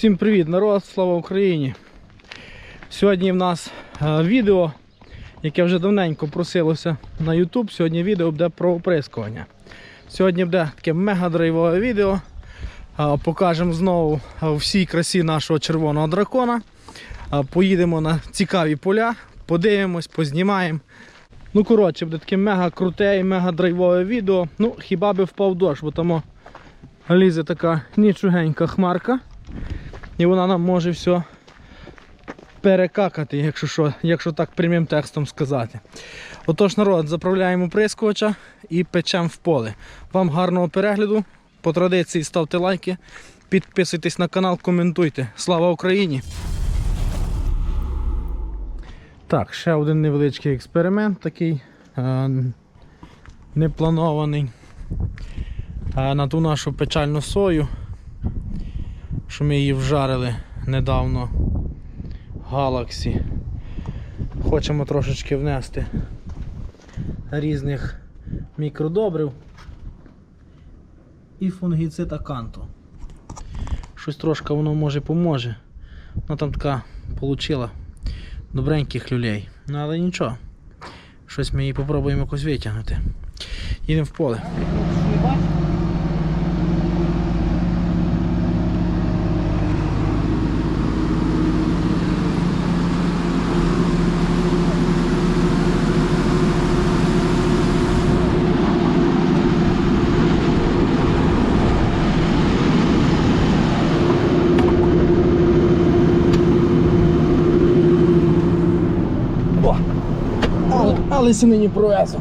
Всім привіт, народ, слава Україні! Сьогодні в нас е, відео, яке вже давненько просилося на YouTube. Сьогодні відео буде про оприскування. Сьогодні буде таке мега-драйвове відео. Е, Покажемо знову е, всій красі нашого червоного дракона. Поїдемо на цікаві поля, подивимось, познімаємо. Ну, коротше, буде таке мега круте і мега драйвове відео. Ну, хіба би впав дощ, бо там лізе така нічогенька хмарка. І вона нам може все перекакати, якщо що, якщо так прямим текстом сказати. Отож, народ, заправляємо прискувача і печемо в поле. Вам гарного перегляду. По традиції ставте лайки, підписуйтесь на канал, коментуйте. Слава Україні! Так, ще один невеличкий експеримент такий е, непланований. Е, на ту нашу печальну сою що ми її вжарили недавно Galaxy. Хочемо трошечки внести різних мікродобрив і фунгіцид аканту. Щось трошки воно може поможе. Вона там така получила добреньких люлей. Ну але нічого. Щось ми її попробуємо якось витягнути. Їдемо в поле. О! Але нині провезу.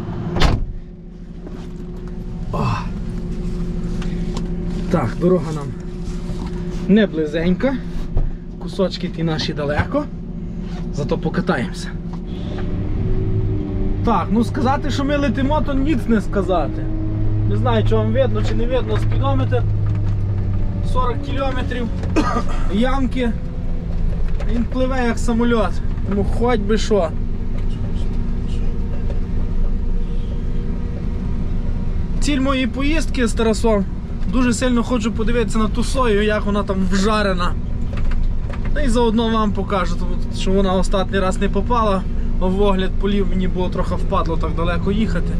Так, дорога нам не близенька. Кусочки ті наші далеко. Зато покатаємося. Так, ну сказати, що ми летимо, то ніц не сказати. Не знаю, чи вам видно, чи не видно спідометр. 40 кілометрів ямки. Він пливе як самоліт. Тому хоч би що. Ціль моєї поїздки з Тарасом. Дуже сильно хочу подивитися на ту сою, як вона там вжарена. Та й заодно вам покажу, що вона останній раз не попала, в огляд полів мені було трохи впадло так далеко їхати.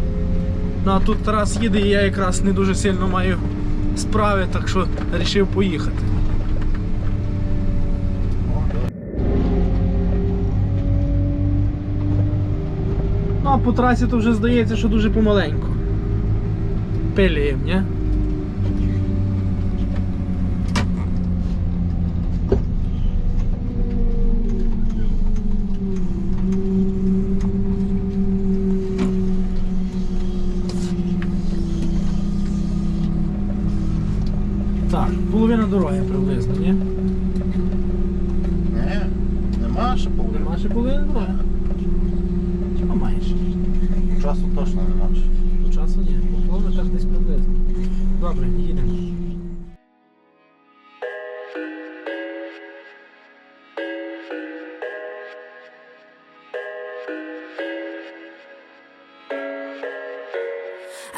Ну а тут Тарас їде і я якраз не дуже сильно маю справи, так що вирішив поїхати. Ну а по трасі то вже здається, що дуже помаленьку. Пилієм, ні?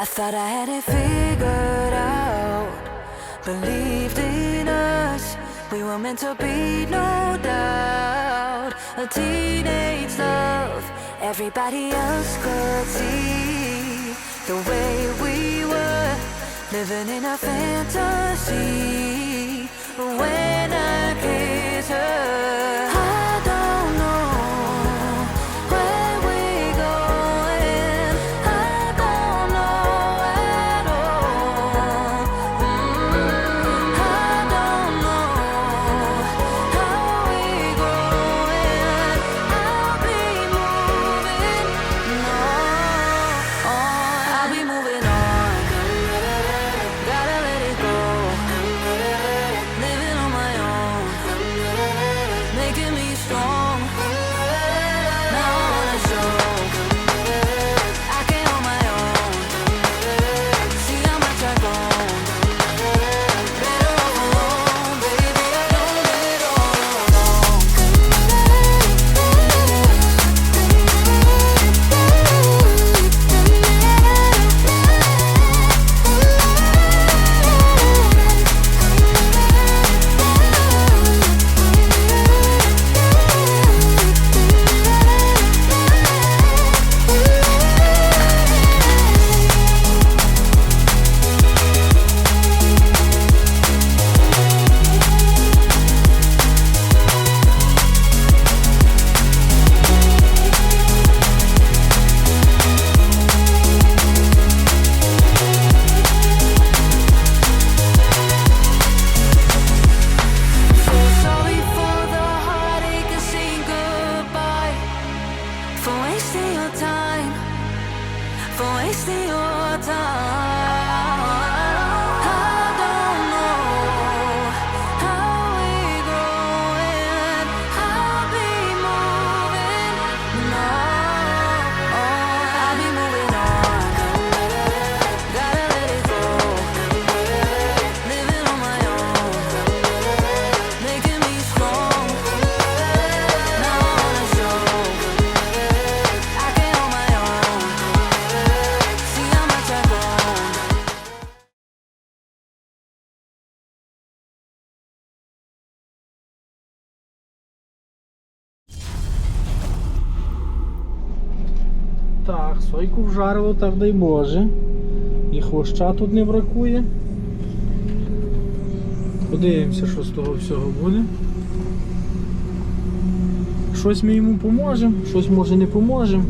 I thought I had it figured out. Believed in us, we were meant to be, no doubt. A teenage love, everybody else could see the way we were living in a fantasy. When I kiss her, I don't know вжарило, так дай Боже. І хвоща тут не бракує. Подивимося, що з того всього буде. Щось ми йому поможемо, щось може не поможемо.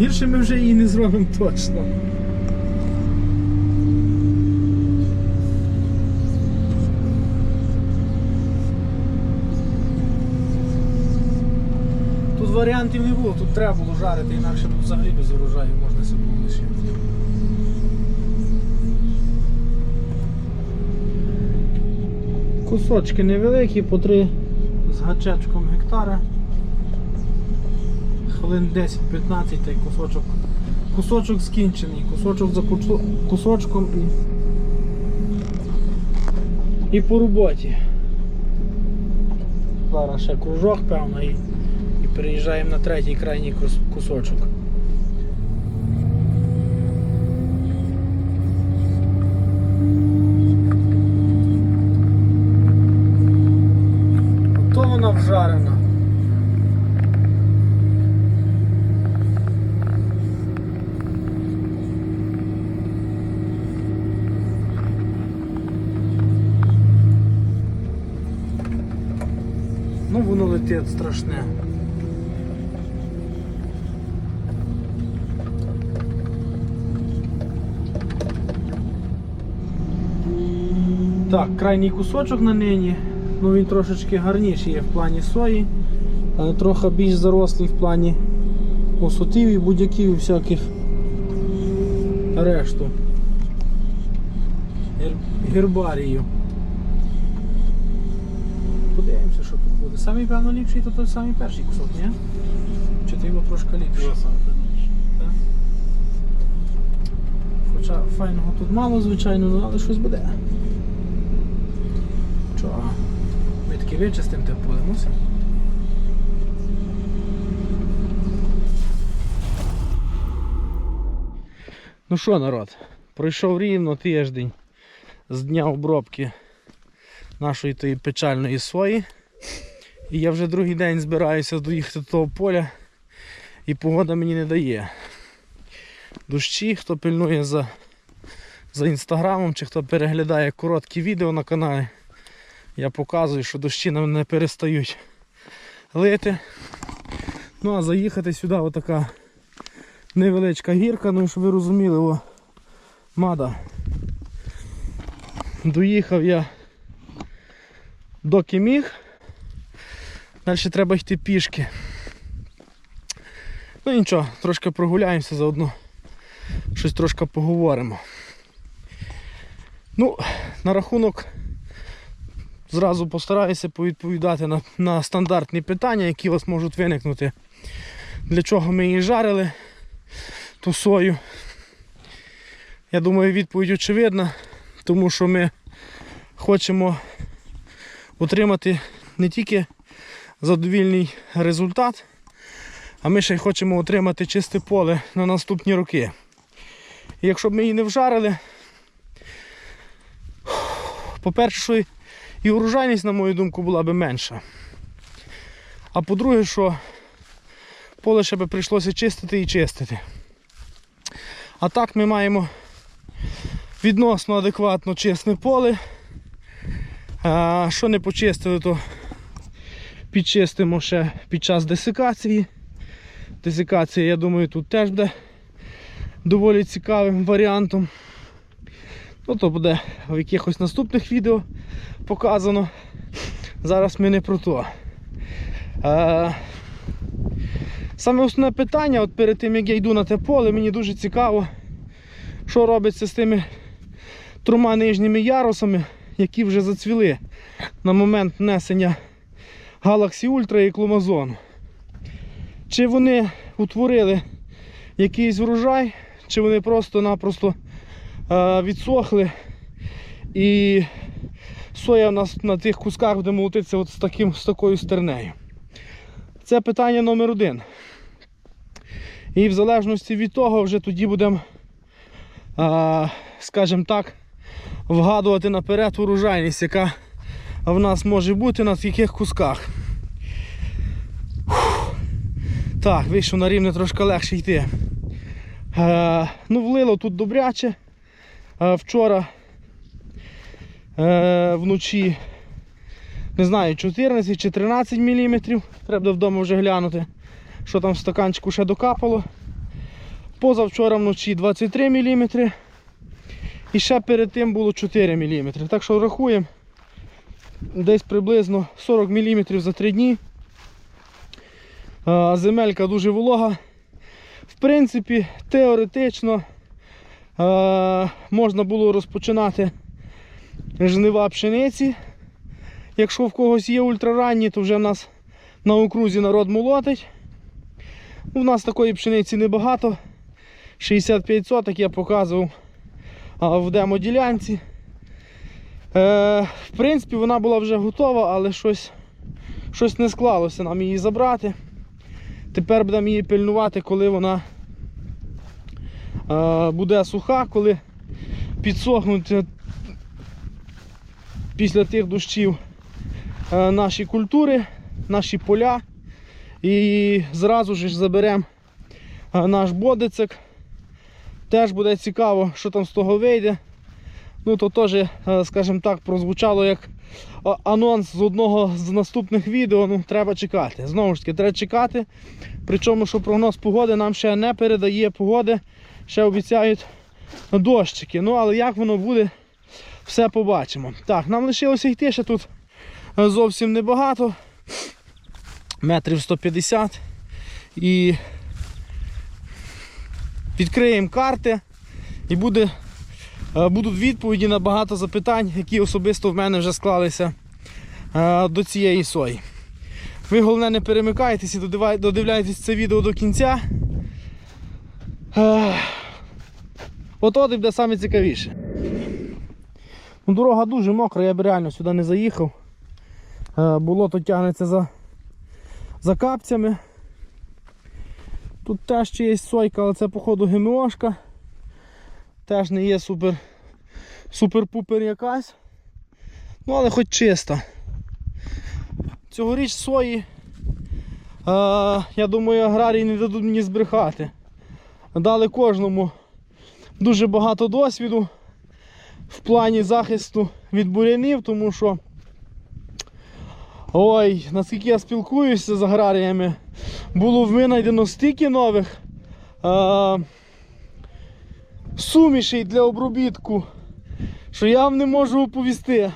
Гірше ми вже її не зробимо точно. Варіантів не було, тут треба було жарити, інакше тут взагалі без урожаю можна себе було лишити. Кусочки невеликі, по три з гачечком гектара. Хвилин 10-15 та й кусочок. Кусочок скінчений, кусочок за кусо- кусочком і, і по роботі. Зараз ще кружок, певно, і і переїжджаємо на третій крайній кус- кусочок. То вона вжарена. Ну воно летить страшне. Так, крайній кусочок на нині. Ну він трошечки гарніший є в плані сої, але трохи більш зарослий в плані осотів і будь-яких і всяких решту. Гер- Гербарію. Подивимося, що тут буде. Самий певно ліпший, то той самий перший кусок, ні? Чи ти його трошки ліпший? Так. Хоча файного тут мало, звичайно, ну, але щось буде. Що? Таки вичистимо те поле. Ну що, народ, пройшов рівно тиждень з дня обробки нашої тої печальної сої. І я вже другий день збираюся доїхати до того поля і погода мені не дає. Дощі, хто пильнує за, за інстаграмом чи хто переглядає короткі відео на каналі, я показую, що дощі нам не перестають лити. Ну а заїхати сюди отака невеличка гірка, ну щоб ви розуміли, о, мада. Доїхав я доки міг. Далі треба йти пішки. Ну нічого, трошки прогуляємося заодно. Щось трошки поговоримо. Ну, на рахунок зразу постараюся повідповідати на, на стандартні питання, які у вас можуть виникнути. Для чого ми її жарили, ту сою. Я думаю, відповідь очевидна, тому що ми хочемо отримати не тільки задовільний результат, а ми ще й хочемо отримати чисте поле на наступні роки. І якщо б ми її не вжарили, по-перше, і- урожайність, на мою думку, була б менша. А по-друге, що поле ще би прийшлося чистити і чистити. А так ми маємо відносно адекватно чисте поле. А, що не почистили, то підчистимо ще під час десикації. Десикація, я думаю, тут теж буде доволі цікавим варіантом. Ну, то буде в якихось наступних відео показано. Зараз ми не про то. Е, Саме основне питання, от перед тим як я йду на те поле, мені дуже цікаво, що робиться з тими трьома нижніми ярусами, які вже зацвіли на момент внесення Galaxy Ultra і Кломазону. Чи вони утворили якийсь врожай, чи вони просто-напросто відсохли і соя у нас на тих кусках буде молотитися от з, таким, з такою стернею. Це питання номер один. І в залежності від того вже тоді будемо, скажімо так, вгадувати наперед урожайність, яка в нас може бути на яких кусках. Так, вийшов на рівне трошки легше йти. Е, ну, влило тут добряче. Вчора е, вночі, не знаю, 14 чи 13 мм. Треба вдома вже глянути, що там в стаканчику ще докапало. Позавчора вночі 23 мм. І ще перед тим було 4 мм. Так що рахуємо десь приблизно 40 мм за 3 дні. Земелька дуже волога. В принципі, теоретично можна було розпочинати жнива пшениці. Якщо в когось є ультраранні, то вже в нас на окрузі народ молотить. У нас такої пшениці небагато. 65 соток я показував в демоділянці. Е, в принципі, вона була вже готова, але щось, щось не склалося нам її забрати. Тепер будемо її пильнувати, коли вона е, буде суха, коли підсохнуть е, після тих дощів е, наші культури, наші поля. І зразу ж заберемо е, наш бодицик. Теж буде цікаво, що там з того вийде. Ну, то теж, скажімо так, прозвучало як анонс з одного з наступних відео. Ну, треба чекати. Знову ж таки, треба чекати. Причому, що прогноз погоди нам ще не передає погоди, ще обіцяють дощики. Ну, але як воно буде, все побачимо. Так, нам лишилося йти ще тут е, зовсім небагато. Метрів 150. І відкриємо карти і буде, е, будуть відповіді на багато запитань, які особисто в мене вже склалися е, до цієї сої. Ви головне не додивай- додивляйтесь це відео до кінця. От і буде саме цікавіше. Ну, дорога дуже мокра, я б реально сюди не заїхав. Е, Болото тягнеться за, за капцями. Тут теж ще є сойка, але це походу ГМОшка. Теж не є супер супер-пупер якась. Ну, але хоч чиста. Цьогоріч сої, е, я думаю, аграрії не дадуть мені збрехати. Дали кожному дуже багато досвіду в плані захисту від бурянів, тому що ой, наскільки я спілкуюся з аграріями, було винайдено стільки нових е, сумішей для обробітку, що я вам не можу оповісти.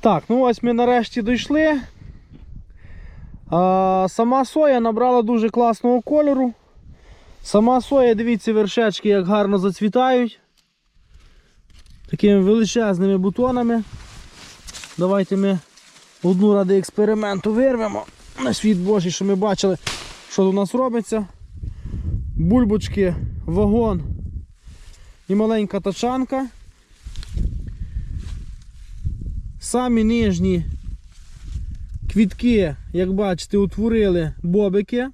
Так, ну ось ми нарешті дійшли. А, сама соя набрала дуже класного кольору. Сама соя, дивіться, вершечки як гарно зацвітають. Такими величезними бутонами. Давайте ми одну ради експерименту вирвемо. На світ Божий, що ми бачили, що у нас робиться. Бульбочки, вагон і маленька тачанка. Самі нижні квітки, як бачите, утворили бобики.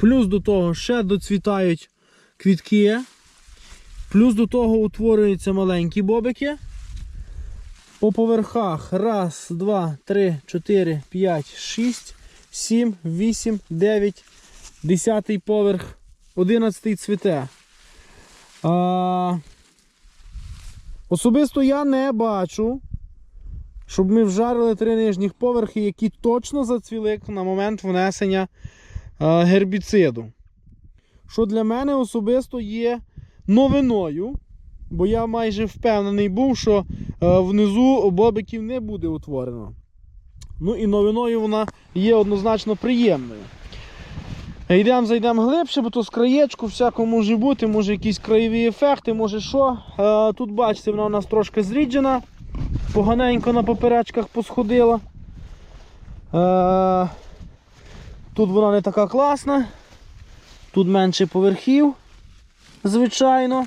Плюс до того ще доцвітають квітки. Плюс до того утворюються маленькі бобики. По поверхах. Раз, два, три, чотири, п'ять, шість, сім, вісім, дев'ять, десятий поверх, одинадцятий цвіте. А, особисто я не бачу, щоб ми вжарили три нижніх поверхи, які точно зацвіли на момент внесення гербіциду. Що для мене особисто є новиною, бо я майже впевнений був, що е, внизу бобиків не буде утворено. Ну і новиною вона є однозначно приємною. Йдемо, зайдемо глибше, бо то з краєчку всяко може бути, може якісь краєві ефекти, може що. Е, тут бачите, вона у нас трошки зріджена, поганенько на поперечках посходила. Тут вона не така класна. Тут менше поверхів, звичайно.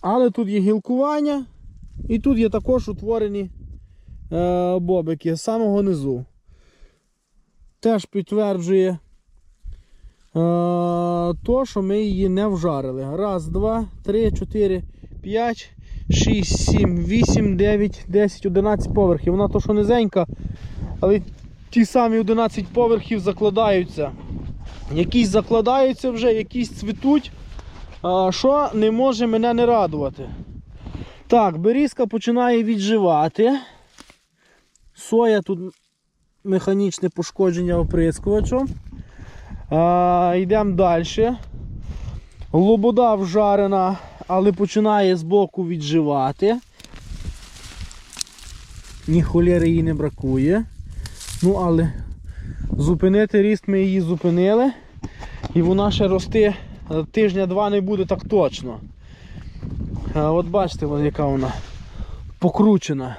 Але тут є гілкування і тут є також утворені е, бобики з самого низу. Теж підтверджує е, то, що ми її не вжарили. Раз, два, три, чотири, п'ять, шість, сім, вісім, дев'ять, десять, одинадцять поверхів. Вона то, що низенька, але ті самі 11 поверхів закладаються. Якісь закладаються вже, якісь цвітуть. Що не може мене не радувати. Так, берізка починає відживати. Соя тут механічне пошкодження оприскувачем. А, йдемо далі. Лобода вжарена, але починає збоку відживати. Ні холєри їй не бракує. Ну, але зупинити ріст ми її зупинили. І вона ще рости е, тижня-два не буде так точно. Е, От бачите, яка вона покручена.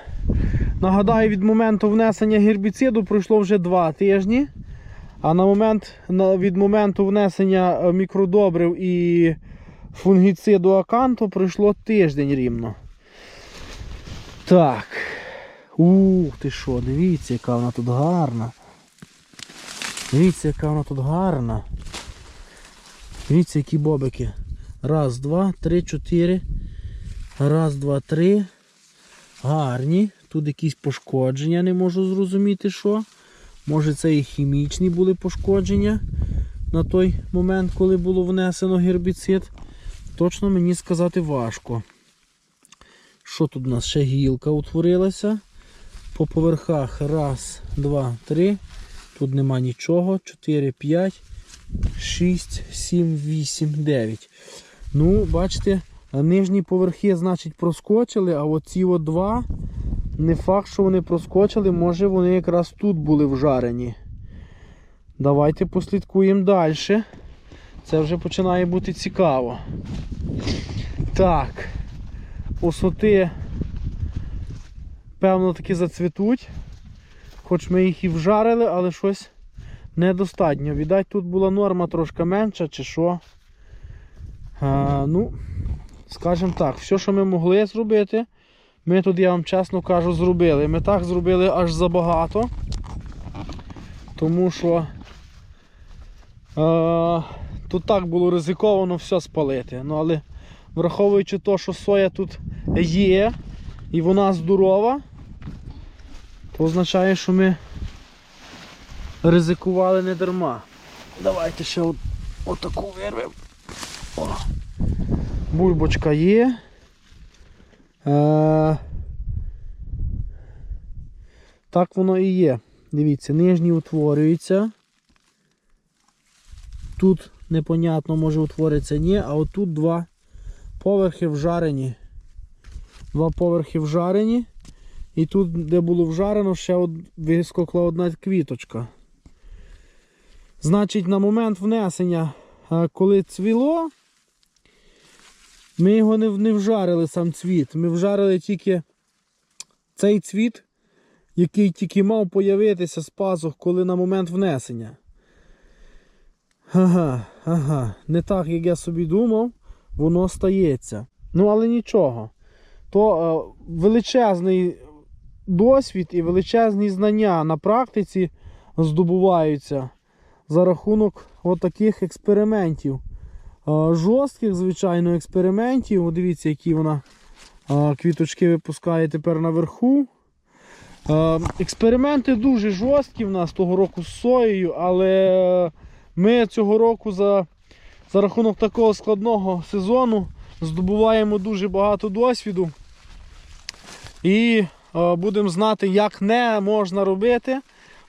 Нагадаю, від моменту внесення гербіциду пройшло вже 2 тижні. А на момент, від моменту внесення е, мікродобрив і фунгіциду аканту пройшло тиждень рівно. Так. Ух ти що, дивіться, яка вона тут гарна. Дивіться, яка вона тут гарна. Дивіться, які бобики. Раз, два, три, чотири. Раз, два, три. Гарні. Тут якісь пошкодження, не можу зрозуміти, що. Може це і хімічні були пошкодження на той момент, коли було внесено гербіцид. Точно мені сказати важко. Що тут у нас? Ще гілка утворилася. По поверхах. Раз, два, три. Тут нема нічого. 4, 5, 6, 7, 8, 9. Ну, бачите, нижні поверхи, значить, проскочили, а оці от два, не факт, що вони проскочили, може вони якраз тут були вжарені. Давайте послідкуємо далі. Це вже починає бути цікаво. Так, осоти, певно, таки зацвітуть. Хоч ми їх і вжарили, але щось недостатньо. Відать, тут була норма трошки менша чи що. А, ну, скажімо так, все, що ми могли зробити, ми тут, я вам чесно кажу, зробили. Ми так зробили аж забагато. Тому що е, тут так було ризиковано все спалити. Ну, але враховуючи те, що соя тут є і вона здорова, то означає, що ми ризикували не дарма. Давайте ще от, отаку вирвемо. Бульбочка є. Е, так воно і є. Дивіться, нижній утворюється. Тут непонятно може утвориться ні, а отут два поверхи вжарені. Два поверхи вжарені. І тут, де було вжарено, ще вискокла одна квіточка. Значить, на момент внесення, е, коли цвіло, ми його не, не вжарили сам цвіт. Ми вжарили тільки цей цвіт, який тільки мав появитися з пазух, коли на момент внесення. Ага, ага, не так, як я собі думав, воно стається. Ну, але нічого. То е, величезний досвід і величезні знання на практиці здобуваються за рахунок отаких експериментів. Е, Жорстких, звичайно, експериментів. От дивіться, які вона е, квіточки випускає тепер наверху. Е, Експерименти дуже жорсткі в нас того року з соєю, але ми цього року за, за рахунок такого складного сезону здобуваємо дуже багато досвіду. І будемо знати, як не можна робити.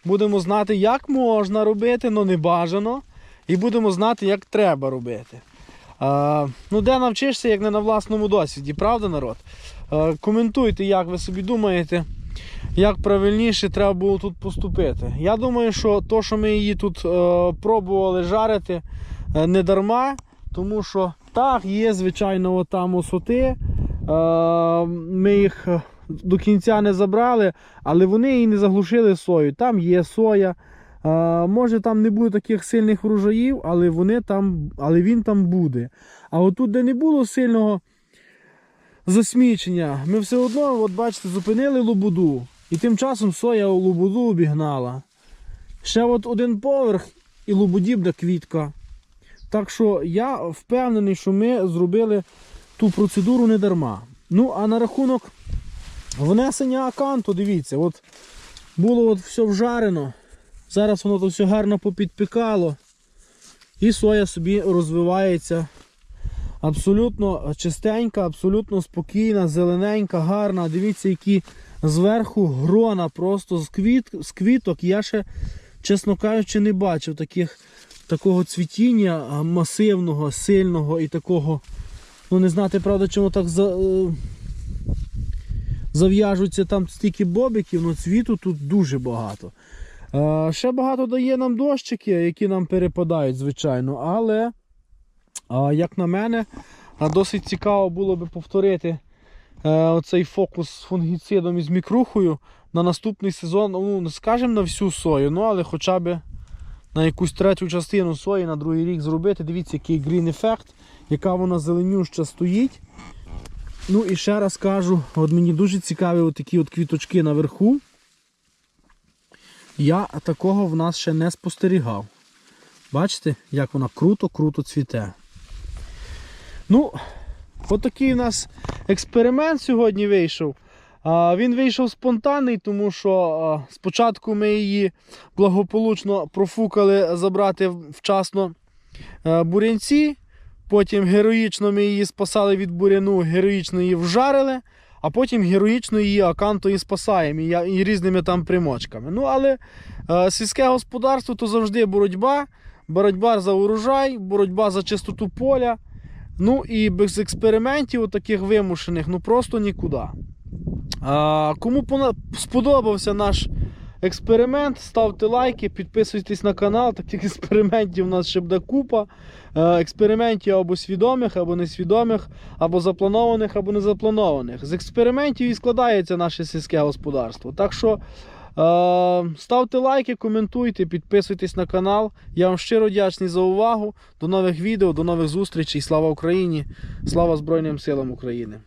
Будемо знати, як можна робити, але не бажано. І будемо знати, як треба робити. Е, ну, де навчишся, як не на власному досвіді, правда, народ? Е, коментуйте, як ви собі думаєте, як правильніше треба було тут поступити. Я думаю, що то, що ми її тут е, пробували жарити, е, не дарма, тому що так, є, звичайно, там осоти. Е, ми їх е, до кінця не забрали, але вони її не заглушили сою. Там є соя. Е, може там не буде таких сильних врожаїв, але, вони там, але він там буде. А отут, де не було сильного засмічення, ми все одно, от бачите, зупинили лобуду. І тим часом соя у лобуду обігнала. Ще от один поверх і лобуді буде квітка. Так що я впевнений, що ми зробили ту процедуру не дарма. Ну, а на рахунок внесення аканту, дивіться, от було от все вжарено. Зараз воно то все гарно попідпікало. І соя собі розвивається абсолютно чистенька, абсолютно спокійна, зелененька, гарна. Дивіться, які зверху грона просто з, квіт, з квіток. Я ще, чесно кажучи, не бачив таких, такого цвітіння масивного, сильного і такого. Ну, не знати, правда, чому так за, е, зав'яжуться там стільки бобиків, але цвіту тут дуже багато. Е, ще багато дає нам дощики, які нам перепадають, звичайно, але, е, як на мене, е, досить цікаво було би повторити е, оцей фокус з фунгіцидом і з мікрухою на наступний сезон, ну, не скажемо на всю сою, ну, але хоча б на якусь третю частину сої на другий рік зробити. Дивіться, який green ефект, яка вона зеленюща стоїть. Ну і ще раз кажу, от мені дуже цікаві от такі от квіточки наверху. Я такого в нас ще не спостерігав. Бачите, як вона круто-круто цвіте. Ну, отакий у нас експеримент сьогодні вийшов. Він вийшов спонтанний, тому що спочатку ми її благополучно профукали забрати вчасно е, бурянці. Потім героїчно ми її спасали від буряну, героїчно її вжарили, а потім героїчно її акантою спасаємо і, і різними там примочками. Ну, але е, сільське господарство то завжди боротьба. Боротьба за урожай, боротьба за чистоту поля. Ну і без експериментів таких вимушених, ну просто нікуди. А, кому сподобався наш експеримент, ставте лайки, підписуйтесь на канал. Таких експериментів у нас ще буде купа. Е, Експериментів або свідомих, або несвідомих, або запланованих, або незапланованих. З експериментів і складається наше сільське господарство. Так що е, ставте лайки, коментуйте, підписуйтесь на канал. Я вам щиро вдячний за увагу. До нових відео, до нових зустрічей. Слава Україні! Слава Збройним силам України!